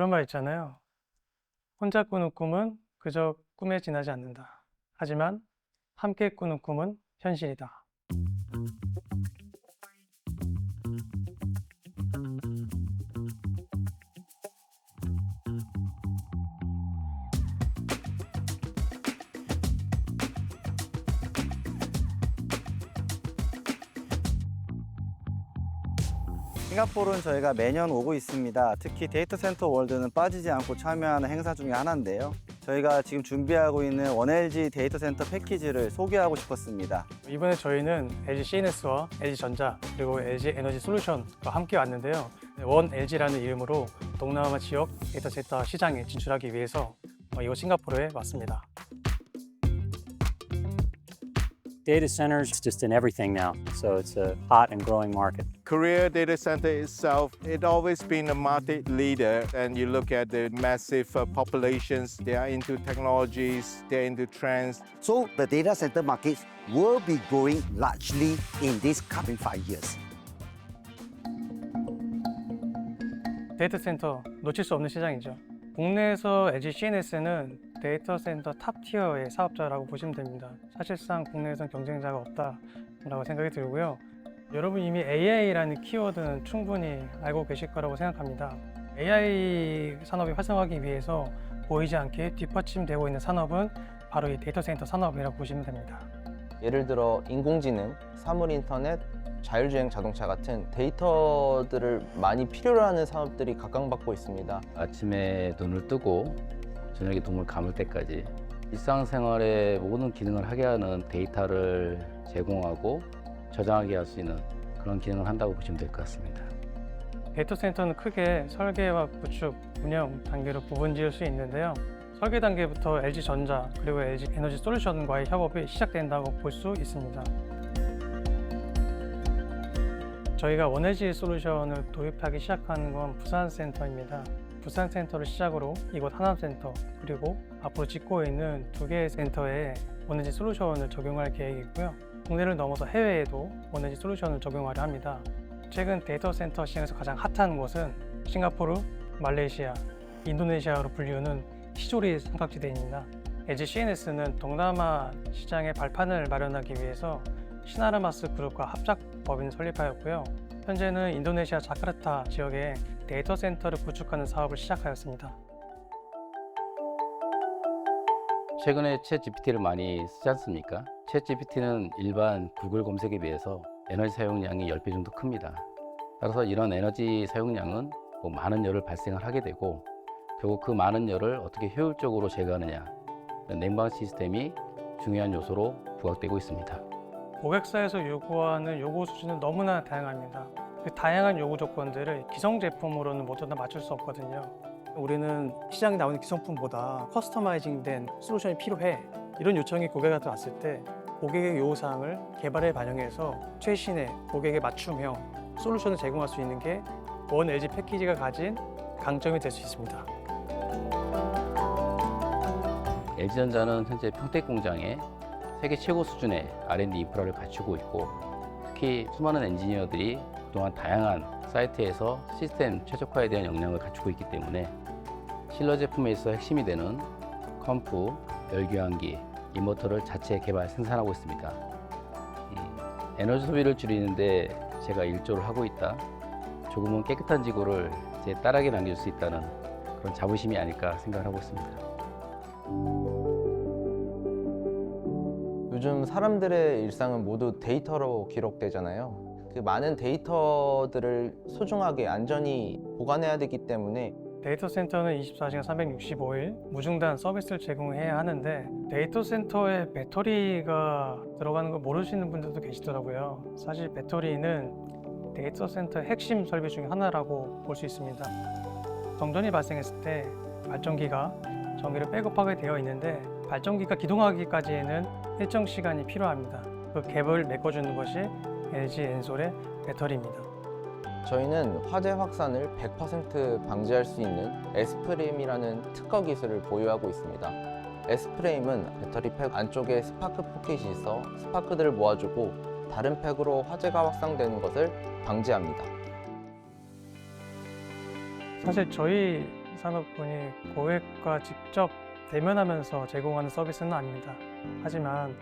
그런 말 있잖아요. 혼자 꾸는 꿈은 그저 꿈에 지나지 않는다. 하지만 함께 꾸는 꿈은 현실이다. 싱가포르는 저희가 매년 오고 있습니다. 특히 데이터 센터 월드는 빠지지 않고 참여하는 행사 중에 하나인데요. 저희가 지금 준비하고 있는 원LG 데이터 센터 패키지를 소개하고 싶었습니다. 이번에 저희는 LG CNS와 LG 전자 그리고 LG 에너지 솔루션과 함께 왔는데요. 원 LG라는 이름으로 동남아 지역 데이터 센터 시장에 진출하기 위해서 어, 이곳 싱가포르에 왔습니다. Data centers is just in everything now, so it's a hot and growing market. Korea data center itself, it always been a market leader. And you look at the massive uh, populations, they are into technologies, they're into trends. So the data center markets will be growing largely in this coming five years. 데이터 센터 놓칠 수 없는 시장이죠. 국내에서 LG CNS는 데이터 센터 탑 티어의 사업자라고 보시면 됩니다. 사실상 국내에선 경쟁자가 없다라고 생각이 들고요. 여러분 이미 AI라는 키워드는 충분히 알고 계실 거라고 생각합니다. AI 산업이 활성화하기 위해서 보이지 않게 뒷받침되고 있는 산업은 바로 이 데이터 센터 산업이라고 보시면 됩니다. 예를 들어 인공지능, 사물 인터넷, 자율주행 자동차 같은 데이터들을 많이 필요로 하는 산업들이 각광받고 있습니다. 아침에 눈을 뜨고 저녁에 눈을 감을 때까지 일상생활의 모든 기능을 하게 하는 데이터를 제공하고 저장하게 할 수 있는 그런 기능을 한다고 보시면 될 것 같습니다. 데이터 센터는 크게 설계와 구축, 운영 단계로 구분 지을 수 있는데요. 설계 단계부터 LG 전자 그리고 LG 에너지 솔루션과의 협업이 시작된다고 볼 수 있습니다. 저희가 원에지 솔루션을 도입하기 시작한 건 부산 센터입니다. 부산 센터를 시작으로 이곳 하남 센터 그리고 앞으로 짓고 있는 두 개의 센터에 원에지 솔루션을 적용할 계획이고요. 국내를 넘어서 해외에도 원에지 솔루션을 적용하려 합니다. 최근 데이터 센터 시장에서 가장 핫한 곳은 싱가포르, 말레이시아, 인도네시아로 불리우는 시조리 삼각지대입니다. LG CNS는 동남아 시장의 발판을 마련하기 위해서 시나라마스 그룹과 합작 법인을 설립하였고요. 현재는 인도네시아 자카르타 지역에 데이터 센터를 구축하는 사업을 시작하였습니다. 최근에 챗 GPT를 많이 쓰지 않습니까? 챗 GPT는 일반 구글 검색에 비해서 에너지 사용량이 10배 정도 큽니다. 따라서 이런 에너지 사용량은 뭐 많은 열을 발생을 하게 되고 결국 그 많은 열을 어떻게 효율적으로 제거하느냐 냉방 시스템이 중요한 요소로 부각되고 있습니다. 고객사에서 요구하는 요구 수준은 너무나 다양합니다. 그 다양한 요구 조건들을 기성 제품으로는 모두 다 맞출 수 없거든요. 우리는 시장에 나오는 기성품보다 커스터마이징된 솔루션이 필요해. 이런 요청이 고객한테 왔을 때 고객의 요구사항을 개발에 반영해서 최신의 고객에 맞춤형 솔루션을 제공할 수 있는 게 원 LG 패키지가 가진 강점이 될 수 있습니다. LG전자는 현재 평택 공장에 세계 최고 수준의 R&D 인프라를 갖추고 있고 특히 수많은 엔지니어들이 그동안 다양한 사이트에서 시스템 최적화에 대한 역량을 갖추고 있기 때문에 실러 제품에 있어 핵심이 되는 컴프, 열교환기, 인버터를 자체 개발 생산하고 있습니다. 음, 에너지 소비를 줄이는데 제가 일조를 하고 있다. 조금은 깨끗한 지구를 제 딸에게 남길 수 있다는 그런 자부심이 아닐까 생각을 하고 있습니다. 요즘 사람들의 일상은 모두 데이터로 기록되잖아요. 그 많은 데이터들을 소중하게 안전히 보관해야 되기 때문에 데이터 센터는 24시간 365일 무중단 서비스를 제공해야 하는데 데이터 센터에 배터리가 들어가는 걸 모르시는 분들도 계시더라고요. 사실 배터리는 데이터 센터의 핵심 설비 중에 하나라고 볼 수 있습니다. 정전이 발생했을 때 발전기가 전기를 백업하게 되어 있는데 발전기가 기동하기까지에는 일정 시간이 필요합니다. 그 갭을 메꿔주는 것이 LG 엔솔의 배터리입니다. 저희는 화재 확산을 100% 방지할 수 있는 S프레임이라는 특허 기술을 보유하고 있습니다. S프레임은 배터리 팩 안쪽에 스파크 포켓이 있어 스파크들을 모아주고 다른 팩으로 화재가 확산되는 것을 방지합니다. 사실 저희 산업군이 고객과 직접 대면하면서 제공하는 서비스는 아닙니다. 하지만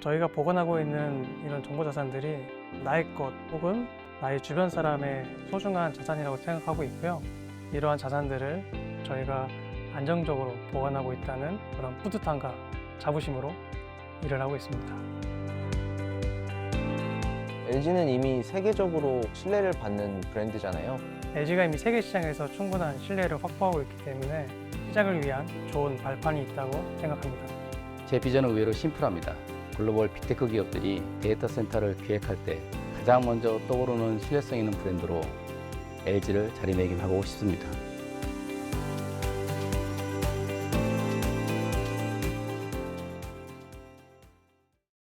저희가 보관하고 있는 이런 정보 자산들이 나의 것 혹은 나의 주변 사람의 소중한 자산이라고 생각하고 있고요. 이러한 자산들을 저희가 안정적으로 보관하고 있다는 그런 뿌듯함과 자부심으로 일을 하고 있습니다. LG는 이미 세계적으로 신뢰를 받는 브랜드잖아요. LG가 이미 세계 시장에서 충분한 신뢰를 확보하고 있기 때문에 시작을 위한 좋은 발판이 있다고 생각합니다. 제 비전은 의외로 심플합니다. 글로벌 빅테크 기업들이 데이터 센터를 기획할 때 가장 먼저 떠오르는 신뢰성 있는 브랜드로 LG를 자리매김하고 싶습니다.